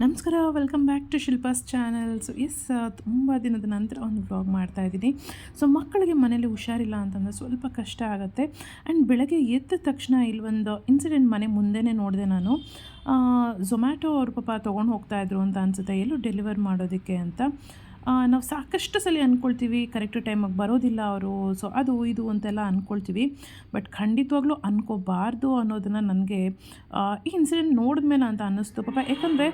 ನಮಸ್ಕಾರ welcome back to Shilpa's channel so yes ತುಂಬ ದಿನದ ನಂತರ ಒಂದು ವ್ಲಾಗ್ ಮಾಡ್ತಾ ಇದ್ದೀನಿ. ಸೊ ಮಕ್ಕಳಿಗೆ ಮನೇಲಿ ಹುಷಾರಿಲ್ಲ ಅಂತಂದರೆ ಸ್ವಲ್ಪ ಕಷ್ಟ ಆಗುತ್ತೆ. ಆ್ಯಂಡ್ ಬೆಳಗ್ಗೆ ಎದ್ದ ತಕ್ಷಣ ಇಲ್ಲೊಂದು ಇನ್ಸಿಡೆಂಟ್ ಮನೆ ಮುಂದೆನೇ ನೋಡಿದೆ ನಾನು. ಝೊಮ್ಯಾಟೊ ಅವ್ರ ಪಾಪ ತೊಗೊಂಡು ಹೋಗ್ತಾಯಿದ್ರು ಅಂತ ಅನಿಸುತ್ತೆ. ಎಲ್ಲೂ ಡೆಲಿವರ್ ಮಾಡೋದಕ್ಕೆ ಅಂತ. ನಾವು ಸಾಕಷ್ಟು ಸಲ ಅಂದ್ಕೊಳ್ತೀವಿ ಕರೆಕ್ಟ್ ಟೈಮಿಗೆ ಬರೋದಿಲ್ಲ ಅವರು ಸೊ ಅದು ಇದು ಅಂತೆಲ್ಲ ಅಂದ್ಕೊಳ್ತೀವಿ ಬಟ್ ಖಂಡಿತವಾಗ್ಲೂ ಅನ್ಕೋಬಾರ್ದು ಅನ್ನೋದನ್ನು ನನಗೆ ಈ ಇನ್ಸಿಡೆಂಟ್ ನೋಡಿದ್ಮೇಲೆ ಅಂತ ಅನ್ನಿಸ್ತು. ಪಾಪ ಯಾಕಂದರೆ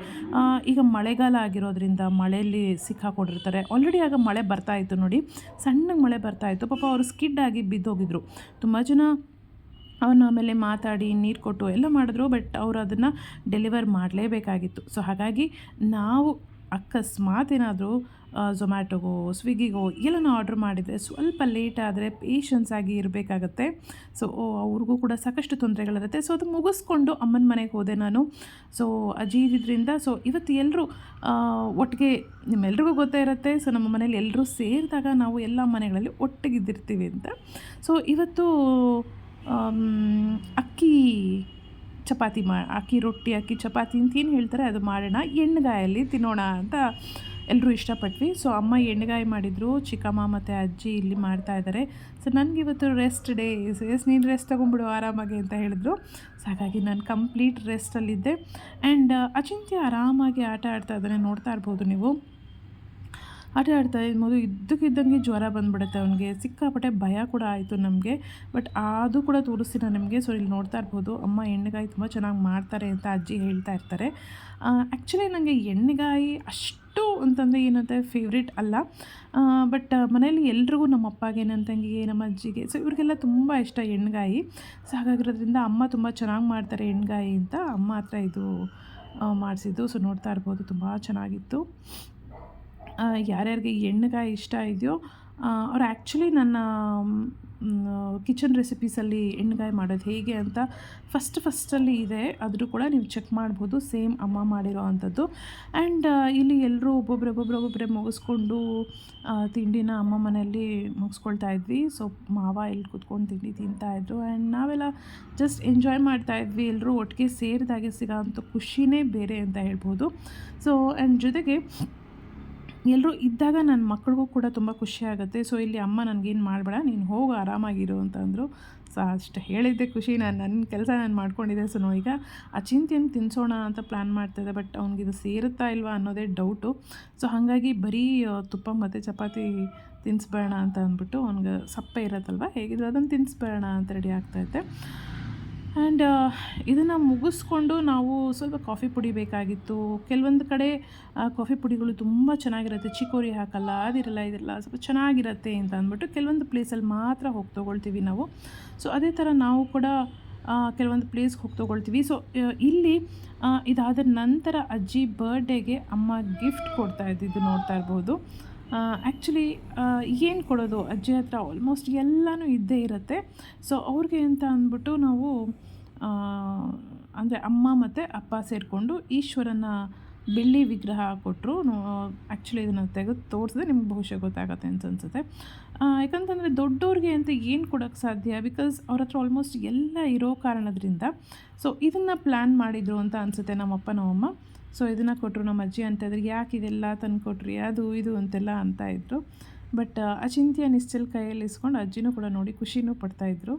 ಈಗ ಮಳೆಗಾಲ ಆಗಿರೋದ್ರಿಂದ ಮಳೆಯಲ್ಲಿ ಸಿಕ್ಕಾಕೊಂಡಿರ್ತಾರೆ. ಆಲ್ರೆಡಿ ಆಗ ಮಳೆ ಬರ್ತಾ ಇತ್ತು ನೋಡಿ, ಸಣ್ಣಗೆ ಮಳೆ ಬರ್ತಾ ಇತ್ತು. ಪಾಪ ಅವರು ಸ್ಕಿಡ್ ಆಗಿ ಬಿದ್ದೋಗಿದ್ರು. ತುಂಬ ಜನ ಅವ್ರನ್ನ ಆಮೇಲೆ ಮಾತಾಡಿ, ನೀರು ಕೊಟ್ಟು ಎಲ್ಲ ಮಾಡಿದ್ರು ಬಟ್ ಅವರು ಅದನ್ನು ಡೆಲಿವರ್ ಮಾಡಲೇಬೇಕಾಗಿತ್ತು. ಸೊ ಹಾಗಾಗಿ ನಾವು ಅಕಸ್ಮಾತ್ ಏನಾದರೂ ಝೊಮ್ಯಾಟೊಗೋ ಸ್ವಿಗ್ಗಿಗೋ ಎಲ್ಲನೂ ಆರ್ಡ್ರ್ ಮಾಡಿದರೆ ಸ್ವಲ್ಪ ಲೇಟ್ ಆದರೆ ಪೇಷನ್ಸ್ ಆಗಿ ಇರಬೇಕಾಗತ್ತೆ. ಸೊ ಅವ್ರಿಗೂ ಕೂಡ ಸಾಕಷ್ಟು ತೊಂದರೆಗಳಿರುತ್ತೆ. ಸೊ ಅದು ಮುಗಿಸ್ಕೊಂಡು ಅಮ್ಮನ ಮನೆಗೆ ಹೋದೆ ನಾನು. ಸೊ ಅಜ್ಜಿ ಇದ್ದಿದ್ದರಿಂದ ಸೊ ಇವತ್ತು ಎಲ್ಲರೂ ಒಟ್ಟಿಗೆ ನಿಮ್ಮೆಲ್ರಿಗೂ ಗೊತ್ತೇ ಇರುತ್ತೆ. ಸೊ ನಮ್ಮ ಮನೇಲಿ ಎಲ್ಲರೂ ಸೇರಿದಾಗ ನಾವು ಎಲ್ಲ ಮನೆಗಳಲ್ಲಿ ಒಟ್ಟಿಗೆ ಇದ್ದಿರ್ತೀವಿ ಅಂತ. ಸೊ ಇವತ್ತು ಅಕ್ಕಿ ಚಪಾತಿ ಮಾ, ಅಕ್ಕಿ ರೊಟ್ಟಿ, ಅಕ್ಕಿ ಚಪಾತಿ ಅಂತ ಏನು ಹೇಳ್ತಾರೆ ಅದು ಮಾಡೋಣ. ಎಣ್ಣೆಗಾಯಲ್ಲಿ ತಿನ್ನೋಣ ಅಂತ ಎಲ್ಲರೂ ಇಷ್ಟಪಟ್ವಿ. ಸೊ, ಅಮ್ಮ ಎಣ್ಣೆಗಾಯಿ ಮಾಡಿದರು. ಚಿಕ್ಕಮ್ಮ ಮತ್ತು ಅಜ್ಜಿ ಇಲ್ಲಿ ಮಾಡ್ತಾ ಇದ್ದಾರೆ ಸೊ ನನಗೆ ಇವತ್ತು ರೆಸ್ಟ್ ಡೇ ಎಸ್, ನೀನು ರೆಸ್ಟ್ ತೊಗೊಂಬಿಡು ಆರಾಮಾಗಿ ಅಂತ ಹೇಳಿದ್ರು. ಸೊ, ಹಾಗಾಗಿ ನಾನು ಕಂಪ್ಲೀಟ್ ರೆಸ್ಟಲ್ಲಿದ್ದೆ ಆ್ಯಂಡ್ ಅಚಿಂತ್ಯ ಆರಾಮಾಗಿ ಆಟ ಆಡ್ತಾ ಇದ್ದಾನೆ. ನೋಡ್ತಾ ಇರ್ಬೋದು ನೀವು. ಆಟ ಆಡ್ತಾ ಇರ್ಬೋದು. ಇದ್ದಕ್ಕಿದ್ದಂಗೆ ಜ್ವರ ಬಂದುಬಿಡುತ್ತೆ ಅವನಿಗೆ. ಸಿಕ್ಕಾಪಟ್ಟೆ ಭಯ ಕೂಡ ಆಯಿತು ನಮಗೆ. ಬಟ್ ಅದು ಕೂಡ ತೋರಿಸ್ತೀನಿ ನಿಮಗೆ. ಸೊ ಇಲ್ಲಿ ನೋಡ್ತಾ ಇರ್ಬೋದು. ಅಮ್ಮ ಎಣ್ಣೆಗಾಯಿ ತುಂಬ ಚೆನ್ನಾಗಿ ಮಾಡ್ತಾರೆ ಅಂತ ಅಜ್ಜಿ ಹೇಳ್ತಾ ಇರ್ತಾರೆ. ಆ್ಯಕ್ಚುಲಿ ನನಗೆ ಎಣ್ಣೆಗಾಯಿ ಅಷ್ಟು ಅಂತಂದರೆ ಏನಂತೆ ಫೇವ್ರೇಟ್ ಅಲ್ಲ. ಬಟ್ ಮನೇಲಿ ಎಲ್ರಿಗೂ ನಮ್ಮ ಅಪ್ಪಗೆ, ನನ್ನ ತಂಗಿಗೆ, ನಮ್ಮ ಅಜ್ಜಿಗೆ ಸೊ ಇವ್ರಿಗೆಲ್ಲ ತುಂಬ ಇಷ್ಟ ಎಣ್ಣೆಗಾಯಿ. ಸೊ ಹಾಗಾಗಿರೋದ್ರಿಂದ ಅಮ್ಮ ತುಂಬ ಚೆನ್ನಾಗಿ ಮಾಡ್ತಾರೆ ಎಣ್ಗಾಯಿ ಅಂತ ಅಮ್ಮ ಹತ್ರ ಇದು ಮಾಡಿಸಿದ್ದು. ಸೊ ನೋಡ್ತಾ ಇರ್ಬೋದು. ತುಂಬ ಚೆನ್ನಾಗಿತ್ತು. ಯಾರ್ಯಾರಿಗೆ ಎಣ್ಣೆಗಾಯಿ ಇಷ್ಟ ಇದೆಯೋ ಅವ್ರು ಆ್ಯಕ್ಚುಲಿ ನನ್ನ ಕಿಚನ್ ರೆಸಿಪೀಸಲ್ಲಿ ಎಣ್ಣೆಗಾಯಿ ಮಾಡೋದು ಹೇಗೆ ಅಂತ ಫಸ್ಟ್ ಫಸ್ಟಲ್ಲಿ ಇದೆ. ಆದರೂ ಕೂಡ ನೀವು ಚೆಕ್ ಮಾಡ್ಬೋದು. ಸೇಮ್ ಅಮ್ಮ ಮಾಡಿರೋ ಅಂಥದ್ದು. ಆ್ಯಂಡ್ ಇಲ್ಲಿ ಎಲ್ಲರೂ ಒಬ್ಬೊಬ್ರು ಒಬ್ಬೊಬ್ಬರು ಮುಗಿಸ್ಕೊಂಡು ತಿಂಡಿನ ಅಮ್ಮ ಮನೆಯಲ್ಲಿ ಮುಗಿಸ್ಕೊಳ್ತಾ ಇದ್ವಿ. ಸೊ ಮಾವ ಇಲ್ಲಿ ಕುತ್ಕೊಂಡು ತಿಂಡಿ ತಿಂತಾಯಿದ್ರು ಆ್ಯಂಡ್ ನಾವೆಲ್ಲ ಜಸ್ಟ್ ಎಂಜಾಯ್ ಮಾಡ್ತಾ ಇದ್ವಿ. ಎಲ್ಲರೂ ಒಟ್ಟಿಗೆ ಸೇರಿದಾಗೆ ಸಿಗೋ ಅಂಥ ಖುಷಿನೇ ಬೇರೆ ಅಂತ ಹೇಳ್ಬೋದು. ಸೊ ಆ್ಯಂಡ್ ಜೊತೆಗೆ ಎಲ್ಲರೂ ಇದ್ದಾಗ ನನ್ನ ಮಕ್ಕಳಿಗೂ ಕೂಡ ತುಂಬ ಖುಷಿ ಆಗುತ್ತೆ. ಸೊ ಇಲ್ಲಿ ಅಮ್ಮ ನನಗೇನು ಮಾಡಬೇಡ, ನೀನು ಹೋಗು ಆರಾಮಾಗಿರು ಅಂತಂದರು ಸೊ ಅಷ್ಟು ಹೇಳಿದ್ದೆ ಖುಷಿ. ನಾನು ನನ್ನ ಕೆಲಸ ನಾನು ಮಾಡ್ಕೊಂಡಿದ್ದೆ. ಸೊ ಈಗ ಆ ಚಿಂತೆಯನ್ನು ತಿನ್ನಿಸೋಣ ಅಂತ ಪ್ಲ್ಯಾನ್ ಮಾಡ್ತಾಯಿದ್ದೆ ಬಟ್ ಅವ್ನಿಗೆ ಸೇರುತ್ತಾ ಇಲ್ವಾ ಅನ್ನೋದೇ ಡೌಟು ಸೊ ಹಾಗಾಗಿ ಬರೀ ತುಪ್ಪ ಮತ್ತು ಚಪಾತಿ ತಿನ್ನಿಸ್ಬೇಡ ಅಂತ ಅಂದ್ಬಿಟ್ಟು ಅವ್ನಿಗೆ ಸಪ್ಪೆ ಇರತ್ತಲ್ವ, ಹೇಗಿದ್ರು ಅದನ್ನು ತಿನ್ನಿಸ್ಬೇಡ ಅಂತ ರೆಡಿ ಆಗ್ತಾಯಿದ್ದೆ ಆ್ಯಂಡ್ ಇದನ್ನು ಮುಗಿಸ್ಕೊಂಡು ನಾವು ಸ್ವಲ್ಪ ಕಾಫಿ ಪುಡಿ ಬೇಕಾಗಿತ್ತು. ಕೆಲವೊಂದು ಕಡೆ ಕಾಫಿ ಪುಡಿಗಳು ತುಂಬ ಚೆನ್ನಾಗಿರುತ್ತೆ. ಚಿಕೋರಿ ಹಾಕಲ್ಲ, ಅದಿರಲ್ಲ, ಇದಿರಲ್ಲ, ಸ್ವಲ್ಪ ಚೆನ್ನಾಗಿರುತ್ತೆ ಅಂತ ಅಂದ್ಬಿಟ್ಟು ಕೆಲವೊಂದು ಪ್ಲೇಸಲ್ಲಿ ಮಾತ್ರ ಹೋಗಿ ತೊಗೊಳ್ತೀವಿ ನಾವು. ಸೊ ಅದೇ ಥರ ನಾವು ಕೂಡ ಕೆಲವೊಂದು ಪ್ಲೇಸ್ಗೆ ಹೋಗಿ ತೊಗೊಳ್ತೀವಿ. ಸೊ ಇಲ್ಲಿ ಇದಾದ ನಂತರ ಅಜ್ಜಿ ಬರ್ಡೇಗೆ ಅಮ್ಮ ಗಿಫ್ಟ್ ಕೊಡ್ತಾ ಇದ್ದಿದ್ದು ನೋಡ್ತಾ ಇರ್ಬೋದು. ಆ್ಯಕ್ಚುಲಿ ಏನು ಕೊಡೋದು? ಅಜ್ಜಿ ಹತ್ರ ಆಲ್ಮೋಸ್ಟ್ ಎಲ್ಲನೂ ಇದ್ದೇ ಇರುತ್ತೆ. ಸೊ ಅವ್ರಿಗೆ ಅಂತ ಅಂದ್ಬಿಟ್ಟು ನಾವು ಅಂದರೆ ಅಮ್ಮ ಮತ್ತು ಅಪ್ಪ ಸೇರಿಕೊಂಡು ಈಶ್ವರನ ಬೆಳ್ಳಿ ವಿಗ್ರಹ ಕೊಟ್ಟರು. ಆ್ಯಕ್ಚುಲಿ ಇದನ್ನು ತೆಗೆದು ತೋರಿಸಿದ್ರೆ ನಿಮ್ಗೆ ಬಹುಶಃ ಗೊತ್ತಾಗತ್ತೆ ಅಂತ ಅನ್ಸುತ್ತೆ. ಯಾಕಂತಂದರೆ ದೊಡ್ಡವ್ರಿಗೆ ಅಂತ ಏನು ಕೊಡೋಕ್ಕೆ ಸಾಧ್ಯ? ಬಿಕಾಸ್ ಅವ್ರ ಹತ್ರ ಆಲ್ಮೋಸ್ಟ್ ಎಲ್ಲ ಇರೋ ಕಾರಣದ್ರಿಂದ. ಸೊ ಇದನ್ನು ಪ್ಲ್ಯಾನ್ ಮಾಡಿದರು ಅಂತ ಅನಿಸುತ್ತೆ ನಮ್ಮಪ್ಪ, ನಮ್ಮಮ್ಮ. ಸೊ ಇದನ್ನು ಕೊಟ್ಟರು ನಮ್ಮ ಅಜ್ಜಿ ಅಂತ ಇದ್ರೆ, ಯಾಕೆ ಇದೆಲ್ಲ ತಂದು ಕೊಟ್ರಿ? ಅದು, ಇದು ಅಂತೆಲ್ಲ ಅಂತ ಇದ್ರು. ಬಟ್ ಅಚಿಂತ್ಯ ನಿಶ್ಚಲ್ ಕೈಯಲ್ಲಿ ಇಸ್ಕೊಂಡು ಅಜ್ಜಿನೂ ಕೂಡ ನೋಡಿ ಖುಷಿನೂ ಪಡ್ತಾಯಿದ್ರು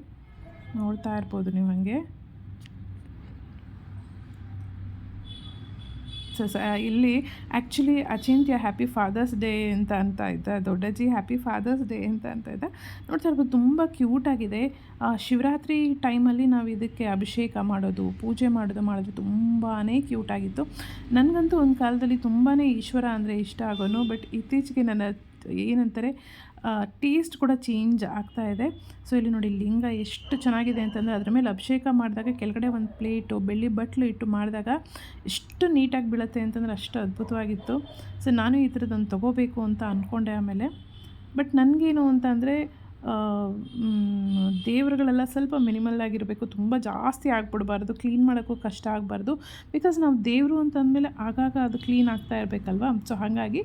ನೋಡ್ತಾ ಇರ್ಬೋದು ನೀವು ಹಾಗೆ. ಸೊ ಸ ಇಲ್ಲಿ actually Achintya happy father's day ಅಂತ ಅಂತ ಇದ್ದ ದೊಡ್ಡಜ್ಜಿ ಹ್ಯಾಪಿ ಫಾದರ್ಸ್ ಡೇ ಅಂತ ಅಂತ ಇದ್ದ ನೋಡ್ತಾ ಇರ್ಬೋದು, ತುಂಬ ಕ್ಯೂಟಾಗಿದೆ ಶಿವರಾತ್ರಿ ಟೈಮಲ್ಲಿ ನಾವು ಇದಕ್ಕೆ ಅಭಿಷೇಕ ಮಾಡೋದು, ಪೂಜೆ ಮಾಡೋದು ಮಾಡೋದು ತುಂಬಾ ಕ್ಯೂಟಾಗಿತ್ತು ನನಗಂತೂ ಒಂದು ಕಾಲದಲ್ಲಿ ತುಂಬಾ ಈಶ್ವರ ಅಂದರೆ ಇಷ್ಟ ಆಗೋನು ಬಟ್ ಇತ್ತೀಚೆಗೆ ನನ್ನ ಏನಂತಾರೆ ಟೇಸ್ಟ್ ಕೂಡ ಚೇಂಜ್ ಆಗ್ತಾ ಇದೆ. ಸೊ ಇಲ್ಲಿ ನೋಡಿ ಲಿಂಗ ಎಷ್ಟು ಚೆನ್ನಾಗಿದೆ ಅಂತಂದರೆ ಅದ್ರ ಮೇಲೆ ಅಭಿಷೇಕ ಮಾಡಿದಾಗ ಕೆಳಗಡೆ ಒಂದು ಪ್ಲೇಟು, ಬೆಳ್ಳಿ ಬಟ್ಲು ಇಟ್ಟು ಮಾಡಿದಾಗ ಎಷ್ಟು ನೀಟಾಗಿ ಬೀಳುತ್ತೆ ಅಂತಂದರೆ ಅಷ್ಟು ಅದ್ಭುತವಾಗಿತ್ತು. ಸೊ ನಾನು ಈ ಥರದ್ದೊಂದು ತೊಗೋಬೇಕು ಅಂತ ಅಂದ್ಕೊಂಡೆ ಆಮೇಲೆ. ಬಟ್ ನನಗೇನು ಅಂತ ಅಂದರೆ ದೇವರುಗಳೆಲ್ಲ ಸ್ವಲ್ಪ ಮಿನಿಮಲ್ ಆಗಿರಬೇಕು, ತುಂಬ ಜಾಸ್ತಿ ಆಗಿಬಿಡಬಾರ್ದು ಕ್ಲೀನ್ ಮಾಡೋಕ್ಕೂ ಕಷ್ಟ ಆಗಬಾರ್ದು ಬಿಕಾಸ್ ನಾವು ದೇವರು ಅಂತಂದಮೇಲೆ ಆಗಾಗ ಅದು ಕ್ಲೀನ್ ಆಗ್ತಾ ಇರಬೇಕಲ್ವ? ಸೊ ಹಾಗಾಗಿ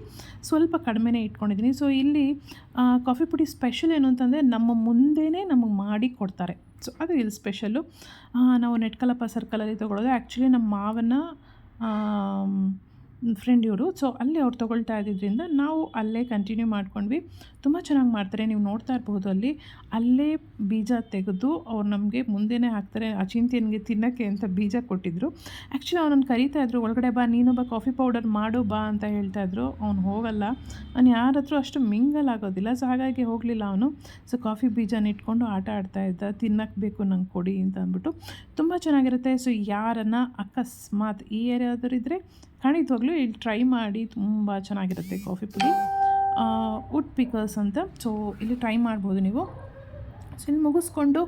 ಸ್ವಲ್ಪ ಕಡಿಮೆನೇ ಇಟ್ಕೊಂಡಿದ್ದೀನಿ. ಸೊ ಇಲ್ಲಿ ಕಾಫಿ ಪುಡಿ ಸ್ಪೆಷಲ್ ಏನು ಅಂತಂದರೆ ನಮ್ಮ ಮುಂದೆನೇ ನಮಗೆ ಮಾಡಿ ಕೊಡ್ತಾರೆ. ಸೊ ಅದು ಇಲ್ಲಿ ಸ್ಪೆಷಲ್ಲು ನಾವು ನೆಟ್ಕಲಪ್ಪ ಸರ್ಕಲಲ್ಲಿ ತೊಗೊಳೋದು. ಆ್ಯಕ್ಚುಲಿ ನಮ್ಮ ಮಾವನ ಫ್ರೆಂಡ್ ಇವರು. ಸೊ ಅಲ್ಲಿ ಅವ್ರು ತೊಗೊಳ್ತಾ ಇದ್ದಿದ್ದರಿಂದ ನಾವು ಅಲ್ಲೇ ಕಂಟಿನ್ಯೂ ಮಾಡ್ಕೊಂಡ್ವಿ. ತುಂಬ ಚೆನ್ನಾಗಿ ಮಾಡ್ತಾರೆ. ನೀವು ನೋಡ್ತಾ ಇರಬಹುದು ಅಲ್ಲಿ. ಅಲ್ಲೇ ಬೀಜ ತೆಗೆದು ಅವ್ರು ನಮಗೆ ಮುಂದೆನೇ ಹಾಕ್ತಾರೆ. ಅಚಿಂತ್ಯನಿಗೆ ತಿನ್ನೋಕ್ಕೆ ಅಂತ ಬೀಜ ಕೊಟ್ಟಿದ್ದರು ಆ್ಯಕ್ಚುಲಿ ಅವನನ್ನು ಕರೀತಾ ಇದ್ರು. ಒಳಗಡೆ ಬಾ, ನೀನೊಬ್ಬ ಕಾಫಿ ಪೌಡರ್ ಮಾಡು, ಬಾ ಅಂತ ಹೇಳ್ತಾ ಇದ್ರು. ಅವ್ನು ಹೋಗಲ್ಲ. ನಾನು ಯಾರ ಅಷ್ಟು ಮಿಂಗಲ್ ಆಗೋದಿಲ್ಲ. ಸೊ, ಹಾಗಾಗಿ ಹೋಗಲಿಲ್ಲ ಅವನು. ಸೊ, ಕಾಫಿ ಬೀಜನ ಇಟ್ಕೊಂಡು ಆಟ ಆಡ್ತಾ ಇದ್ದ. ತಿನ್ನಕ್ಕೆ ಬೇಕು ನಂಗೆ ಕೊಡಿ ಅಂತ ಅಂದ್ಬಿಟ್ಟು. ತುಂಬ ಚೆನ್ನಾಗಿರುತ್ತೆ. ಸೊ, ಯಾರನ್ನು ಅಕಸ್ಮಾತ್ ಈ ಏರಿಯಾದವರಿದ್ದರೆ ಖಂಡಿತವಾಗ್ಲೂ ಇಲ್ಲಿ ಟ್ರೈ ಮಾಡಿ. ತುಂಬ ಚೆನ್ನಾಗಿರುತ್ತೆ ಕಾಫಿ ಪುಡಿ. ವುಡ್ ಪಿಕಲ್ಸ್ ಅಂತ. ಸೊ ಇಲ್ಲಿ ಟ್ರೈ ಮಾಡ್ಬೋದು ನೀವು. ಇಲ್ಲಿ ಮುಗಿಸ್ಕೊಂಡು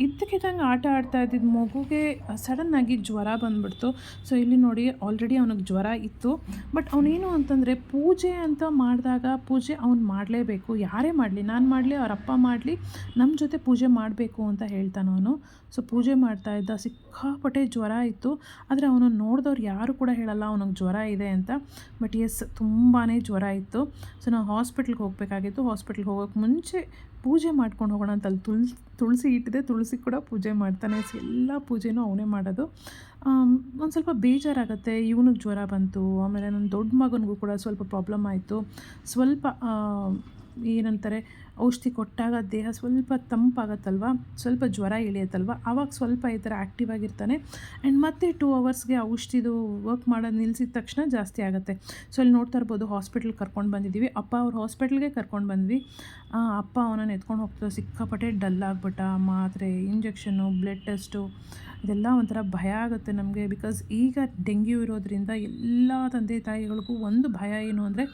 ಇದ್ದಕ್ಕಿದ್ದಂಗೆ ಆಟ ಆಡ್ತಾ ಇದ್ದಿದ್ದ ಮಗುಗೆ ಸಡನ್ನಾಗಿ ಜ್ವರ ಬಂದ್ಬಿಡ್ತು. ಸೊ ಇಲ್ಲಿ ನೋಡಿ ಆಲ್ರೆಡಿ ಅವನಿಗೆ ಜ್ವರ ಇತ್ತು. ಬಟ್ ಅವನೇನು ಅಂತಂದರೆ, ಪೂಜೆ ಅಂತ ಮಾಡಿದಾಗ ಪೂಜೆ ಅವ್ನು ಮಾಡಲೇಬೇಕು. ಯಾರೇ ಮಾಡಲಿ, ನಾನು ಮಾಡಲಿ, ಅವ್ರ ಅಪ್ಪ ಮಾಡಲಿ ನಮ್ಮ ಜೊತೆ ಪೂಜೆ ಮಾಡಬೇಕು ಅಂತ ಹೇಳ್ತಾನೆ ಅವನು. ಸೊ ಪೂಜೆ ಮಾಡ್ತಾ ಇದ್ದ, ಸಿಕ್ಕಾಪಟ್ಟೆ ಜ್ವರ ಇತ್ತು. ಆದರೆ ಅವನು ನೋಡಿದವ್ರು ಯಾರು ಕೂಡ ಹೇಳಲ್ಲ, ಅವನಿಗೆ ಜ್ವರ ಇದೆ ಅಂತ. ಬಟ್ ಎಸ್ ತುಂಬಾ ಜ್ವರ ಇತ್ತು. ಸೊ ನಾವು ಹಾಸ್ಪಿಟ್ಲ್ಗೆ ಹೋಗಬೇಕಾಗಿತ್ತು. ಹಾಸ್ಪಿಟ್ಲ್ಗೆ ಹೋಗೋಕ್ಕೆ ಮುಂಚೆ ಪೂಜೆ ಮಾಡ್ಕೊಂಡು ಹೋಗೋಣ ಅಂತ ಅಲ್ಲಿ ತುಳಸಿ ತುಳಸಿ ಇಟ್ಟಿದೆ, ತುಳಸಿ ಕೂಡ ಪೂಜೆ ಮಾಡ್ತಾನೆ. ಎಲ್ಲ ಪೂಜೆನೂ ಅವನೇ ಮಾಡೋದು. ಒಂದು ಸ್ವಲ್ಪ ಬೇಜಾರಾಗುತ್ತೆ. ಇವನಿಗೆ ಜ್ವರ ಬಂತು, ಆಮೇಲೆ ನನ್ನ ದೊಡ್ಡ ಮಗನಿಗೂ ಕೂಡ ಸ್ವಲ್ಪ ಪ್ರಾಬ್ಲಮ್ ಆಯಿತು. ಸ್ವಲ್ಪ ಏನಂತಾರೆ ಔಷಧಿ ಕೊಟ್ಟಾಗ ದೇಹ ಸ್ವಲ್ಪ ತಂಪಾಗತ್ತಲ್ವ? ಸ್ವಲ್ಪ ಜ್ವರ ಇಳಿಯತ್ತಲ್ವ ಆವಾಗ ಸ್ವಲ್ಪ ಈ ಥರ ಆ್ಯಕ್ಟಿವ್ ಆಗಿರ್ತಾನೆ. ಆ್ಯಂಡ್ ಮತ್ತೆ ಟೂ ಅವರ್ಸ್ಗೆ ಔಷಧಿದು ವರ್ಕ್ ಮಾಡೋದು ನಿಲ್ಲಿಸಿದ ತಕ್ಷಣ ಜಾಸ್ತಿ ಆಗುತ್ತೆ. ಸೊ ಇಲ್ಲಿ ನೋಡ್ತಾ ಇರ್ಬೋದು ಹಾಸ್ಪಿಟ್ಲ್ ಕರ್ಕೊಂಡು ಬಂದಿದ್ದೀವಿ ಅಪ್ಪ ಅವ್ರ ಹಾಸ್ಪಿಟ್ಲ್ಗೆ ಕರ್ಕೊಂಡು ಬಂದ್ವಿ. ಅಪ್ಪ ಅವನನ್ನು ಎತ್ಕೊಂಡು ಹೋಗ್ತಾ ಸಿಕ್ಕಾಪಟ್ಟೆ ಡಲ್ ಆಗ್ಬಿಟ್ಟ. ಮಾತ್ರೆ ಇಂಜೆಕ್ಷನ್ನು ಬ್ಲಡ್ ಟೆಸ್ಟು ಇದೆಲ್ಲ ಒಂಥರ ಭಯ ಆಗುತ್ತೆ ನಮಗೆ ಬಿಕಾಸ್ ಈಗ ಡೆಂಗ್ಯೂ ಇರೋದ್ರಿಂದ ಎಲ್ಲ ತಂದೆ ತಾಯಿಗಳಿಗೂ ಒಂದು ಭಯ ಏನು ಅಂದರೆ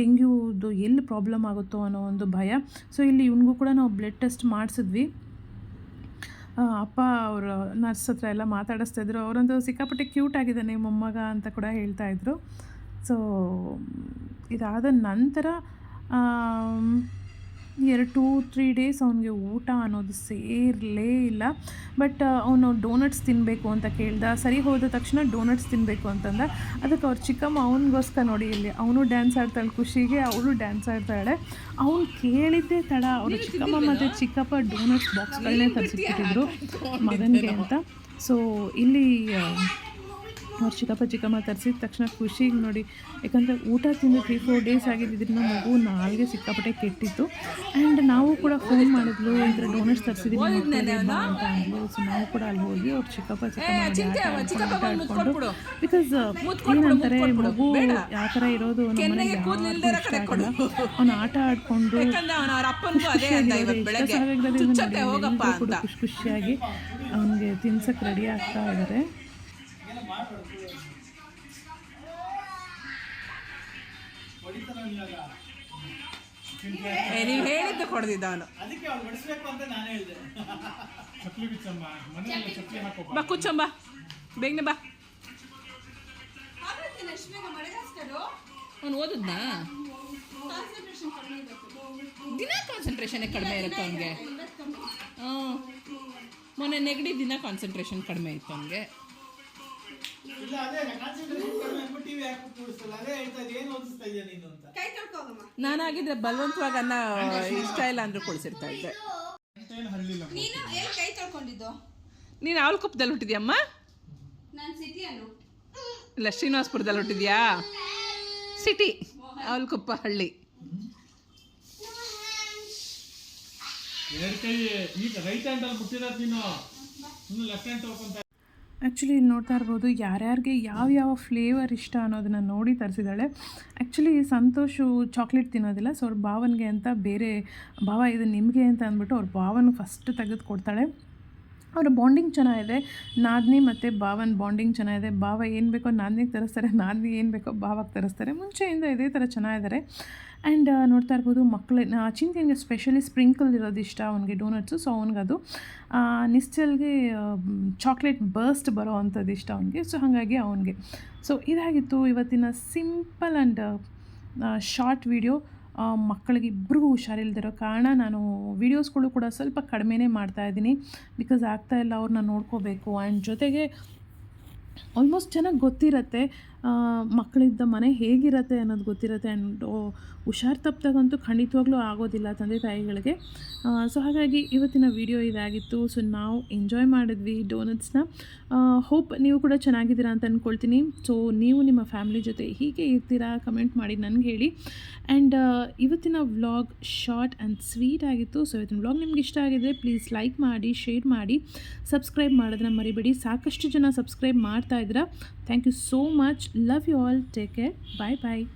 ಡೆಂಗ್ಯೂದು ಎಲ್ಲಿ ಪ್ರಾಬ್ಲಮ್ ಆಗುತ್ತೋ ಅನ್ನೋ ಒಂದು ಭಯ. ಸೊ ಇಲ್ಲಿ ಇವನಿಗೂ ಕೂಡ ನಾವು ಬ್ಲಡ್ ಟೆಸ್ಟ್ ಮಾಡಿಸಿದ್ವಿ. ಅಪ್ಪ ಅವರು ನರ್ಸ್ ಹತ್ರ ಎಲ್ಲ ಮಾತಾಡಿಸ್ತಾ ಇದ್ರು. ಅವರಂತೂ ಸಿಕ್ಕಾಪಟ್ಟೆ ಕ್ಯೂಟ್ ಆಗಿದ್ದಾನೆ ಮೊಮ್ಮಗ ಅಂತ ಕೂಡ ಹೇಳ್ತಾ ಇದ್ರು. ಸೊ ಇದಾದ ನಂತರ ಎರಡು ಟೂ ತ್ರೀ ಡೇಸ್ ಅವನಿಗೆ ಊಟ ಅನ್ನೋದು ಸೇರಲೇ ಇಲ್ಲ. ಬಟ್ ಅವನು ಡೋನಟ್ಸ್ ತಿನ್ನಬೇಕು ಅಂತ ಕೇಳ್ದ. ಸರಿ ಹೋದ ತಕ್ಷಣ ಡೋನಟ್ಸ್ ತಿನ್ನಬೇಕು ಅಂತಂದ. ಅದಕ್ಕೆ ಅವ್ರ ಚಿಕ್ಕಮ್ಮ ಅವನಿಗೋಸ್ಕರ ನೋಡಿ ಇಲ್ಲಿ ಅವನು ಡ್ಯಾನ್ಸ್ ಆಡ್ತಾಳೆ ಖುಷಿಗೆ ಅವಳು ಡ್ಯಾನ್ಸ್ ಆಡ್ತಾಳೆ ಅವ್ನು ಕೇಳಿದ್ದೇ ತಡ. ಅವ್ರ ಚಿಕ್ಕಮ್ಮ ಮತ್ತು ಚಿಕ್ಕಪ್ಪ ಡೋನಟ್ಸ್ ಬಾಕ್ಸ್ಗಳನ್ನೇ ತರಿಸಿಟ್ಟಿದ್ರು ಮಗನಿಗೆ ಅಂತ. ಸೊ ಇಲ್ಲಿ ಆ, ಅವ್ರ ಚಿಕ್ಕಪ್ಪ ಚಿಕ್ಕಮ್ಮ ತರಿಸಿದ ತಕ್ಷಣ ಖುಷಿಗೆ ನೋಡಿ. ಯಾಕಂದರೆ ಊಟ ತಿಂದು ತ್ರೀ ಫೋರ್ ಡೇಸ್ ಆಗಿದ್ದರಿಂದ ಮಗು ನಾಲ್ಗೆ ಸಿಕ್ಕಾಪಟ್ಟೆ ಕೆಟ್ಟಿತ್ತು. ಆ್ಯಂಡ್ ನಾವು ಕೂಡ ಫೋನ್ ಮಾಡಿದ್ಲು ಈ ಥರ ಡೋನಟ್ಸ್ ತರಿಸಿದ್ದೀನಿ ಅಂತ ಅಂದ್ಲು. ಸೊ ನಾವು ಕೂಡ ಅಲ್ಲಿ ಹೋಗಿ ಅವ್ರ ಚಿಕ್ಕಪ್ಪ ಚಿಕ್ಕಮ್ಮ ಆಡ್ಕೊಂಡು ಬಿಕಾಸ್ ಏನಂತಾರೆ ಮಗು ಯಾವ ಥರ ಇರೋದು ಅವನು ಆಟ ಆಡಿಕೊಂಡು ಖುಷಿಯಾಗಿ ಅವನಿಗೆ ತಿನ್ಸಕ್ಕೆ ರೆಡಿ ಆಗ್ತಾ ಇದ್ದಾರೆ ನೀವ್ ಹೇಳಿದ್ದು ಕೊಡ್ದಿದ್ದ ಅವನು ಅದಕ್ಕೆ ಅವ್ರು ಬಡಿಸ್ಬೇಕು ಅಂತ ನಾನು ಹೇಳಿದೆ. ಚಪ್ಪಲಿ ಬಿಚ್ಚಮ್ಮ ಮನೆಯಲ್ಲ ಚಪ್ಪಲಿ ಹಾಕೋ ಬಾ ಕೂಚಂಬ ಬೇಗನೆ ಬಾ. ಅವ್ನು ಓದಿದ್ನಾ? ದಿನ ಕಾನ್ಸಂಟ್ರೇಷನ್ ಕಡಿಮೆ ಇರುತ್ತೆ ಅವನಿಗೆ. ಹ್ಞೂ. ಮೊನ್ನೆ ನೆಗಡಿ ದಿನ ಕಾನ್ಸಂಟ್ರೇಷನ್ ಕಡಿಮೆ ಇತ್ತು ಅವನಿಗೆ. ಅದೇ ಹೇಳ್ತಾ ಇದ್ದೆ ಏನು ಓದಿಸ್ತಾ ಇದೆಯಾ ನೀನು ಅಂತ? ನಾನಾಗಿದ್ರೆ ಬಲವಂತವಾಗಿ ಅನ್ನ ಇಷ್ಟ ಇಲ್ಲ ಅಂದ್ರೂ ಕೊಡಿಸಿರ್ತಾ ಇದ್ದೆ. ಏನು ಹರಲಿಲ್ಲ ನೀನು ಎಲ್ಲಿ ಕೈ ತೊಳ್ಕೊಂಡಿದ್ದು? ನೀನು ಹುಟ್ಟಿದ್ಯಮ್ಮ? ನಾನು ಇಲ್ಲ ಶ್ರೀನಿವಾಸ್ಪುರದಲ್ಲಿ ಹುಟ್ಟಿದ್ಯಾ? ಸಿಟಿ ಅವಲ್ಕೊಪ್ಪ ಹಳ್ಳಿ. ಎರಡು ಕೈ ಈಗ ರೈಟ್ ಅಂತ ಮುಟ್ಟಿರೋದು ನೀನು. ಇನ್ನು ಲೆಫ್ಟ್ ಹ್ಯಾಂಡ್ ತಗೊಂತ ಆ್ಯಕ್ಚುಲಿ ಇಲ್ಲಿ ನೋಡ್ತಾ ಇರ್ಬೋದು, ಯಾರ್ಯಾರಿಗೆ ಯಾವ ಯಾವ ಫ್ಲೇವರ್ ಇಷ್ಟ ಅನ್ನೋದನ್ನು ನೋಡಿ ತರಿಸಿದ್ದಾಳೆ. ಆ್ಯಕ್ಚುಲಿ ಸಂತೋಷು ಚಾಕ್ಲೇಟ್ ತಿನ್ನೋದಿಲ್ಲ. ಸೊ ಅವ್ರ ಭಾವನಿಗೆ ಅಂತ ಬೇರೆ, ಭಾವ ಇದು ನಿಮಗೆ ಅಂತ ಅಂದ್ಬಿಟ್ಟು ಅವ್ರ ಭಾವನ ಫಸ್ಟ್ ತೆಗೆದು ಕೊಡ್ತಾಳೆ ಅವರ ಬಾಂಡಿಂಗ್ ಚೆನ್ನಾಗಿದೆ. ನಾದಿನಿ ಮತ್ತು ಭಾವನ ಬಾಂಡಿಂಗ್ ಚೆನ್ನಾಗಿದೆ. ಭಾವ ಏನು ಬೇಕೋ ನಾದಿನಿಗೆ ತರಿಸ್ತಾರೆ, ನಾದಿನಿ ಏನು ಬೇಕೋ ಭಾವಕ್ಕೆ ತರಿಸ್ತಾರೆ. ಮುಂಚೆಯಿಂದ ಇದೇ ಥರ ಚೆನ್ನಾಗಿದ್ದಾರೆ. ಆ್ಯಂಡ್ ನೋಡ್ತಾ ಇರ್ಬೋದು ಮಕ್ಕಳು ಚಿಂತೆಗೆ ಸ್ಪೆಷಲಿ ಸ್ಪ್ರಿಂಕಲ್ ಇರೋದು ಇಷ್ಟ ಅವನಿಗೆ ಡೋನಟ್ಸು ಸೊ ಅವ್ನಿಗದು ನಿಶ್ಚಲ್ಗೆ ಚಾಕ್ಲೇಟ್ ಬರ್ಸ್ಟ್ ಬರೋ ಅಂಥದ್ದು ಇಷ್ಟ ಅವನಿಗೆ. ಸೊ ಹಾಗಾಗಿ ಅವನಿಗೆ. ಸೊ ಇದಾಗಿತ್ತು ಇವತ್ತಿನ ಸಿಂಪಲ್ ಆ್ಯಂಡ್ ಶಾರ್ಟ್ ವಿಡಿಯೋ ಮಕ್ಕಳಿಗೆ ಇಬ್ಬರಿಗೂ ಹುಷಾರಿಲ್ದಿರೋ ಕಾರಣ ನಾನು ವೀಡಿಯೋಸ್ಗಳು ಕೂಡ ಸ್ವಲ್ಪ ಕಡಿಮೆನೇ ಮಾಡ್ತಾ ಇದ್ದೀನಿ. ಬಿಕಾಸ್ ಆಗ್ತಾ ಇಲ್ಲ, ಅವ್ರನ್ನ ನೋಡ್ಕೋಬೇಕು. ಆ್ಯಂಡ್ ಜೊತೆಗೆ ಆಲ್ಮೋಸ್ಟ್ ಚೆನ್ನಾಗಿ ಗೊತ್ತಿರತ್ತೆ ಮಕ್ಕಳಿದ್ದ ಮನೆ ಹೇಗಿರತ್ತೆ ಅನ್ನೋದು ಗೊತ್ತಿರತ್ತೆ ಆ್ಯಂಡ್ ಹುಷಾರು ತಪ್ಪಿದಾಗಂತೂ ಖಂಡಿತವಾಗ್ಲೂ ಆಗೋದಿಲ್ಲ ತಂದೆ ತಾಯಿಗಳಿಗೆ. ಸೊ ಹಾಗಾಗಿ ಇವತ್ತಿನ ವಿಡಿಯೋ ಇದಾಗಿತ್ತು. ಸೊ ನಾವು ಎಂಜಾಯ್ ಮಾಡಿದ್ವಿ ಡೋನಟ್ಸ್ನ ಹೋಪ್ ನೀವು ಕೂಡ ಚೆನ್ನಾಗಿದ್ದೀರಾ ಅಂತ ಅಂದ್ಕೊಳ್ತೀನಿ ಸೊ ನೀವು ನಿಮ್ಮ ಫ್ಯಾಮಿಲಿ ಜೊತೆ ಹೀಗೆ ಇರ್ತೀರಾ ಕಮೆಂಟ್ ಮಾಡಿ ನನಗೆ ಹೇಳಿ. ಆ್ಯಂಡ್ ಇವತ್ತಿನ ವ್ಲಾಗ್ ಶಾರ್ಟ್ ಆ್ಯಂಡ್ ಸ್ವೀಟ್ ಆಗಿತ್ತು. ಸೊ ಇವತ್ತಿನ ವ್ಲಾಗ್ ನಿಮ್ಗೆ ಇಷ್ಟ ಆಗಿದೆ ಪ್ಲೀಸ್ ಲೈಕ್ ಮಾಡಿ ಶೇರ್ ಮಾಡಿ ಸಬ್ಸ್ಕ್ರೈಬ್ ಮಾಡೋದನ್ನ ಮರಿಬೇಡಿ. ಸಾಕಷ್ಟು ಜನ ಸಬ್ಸ್ಕ್ರೈಬ್ ಮಾಡ್ತಾ ಇದ್ದೀರಾ Thank you so much. Love you all. Take care. Bye bye.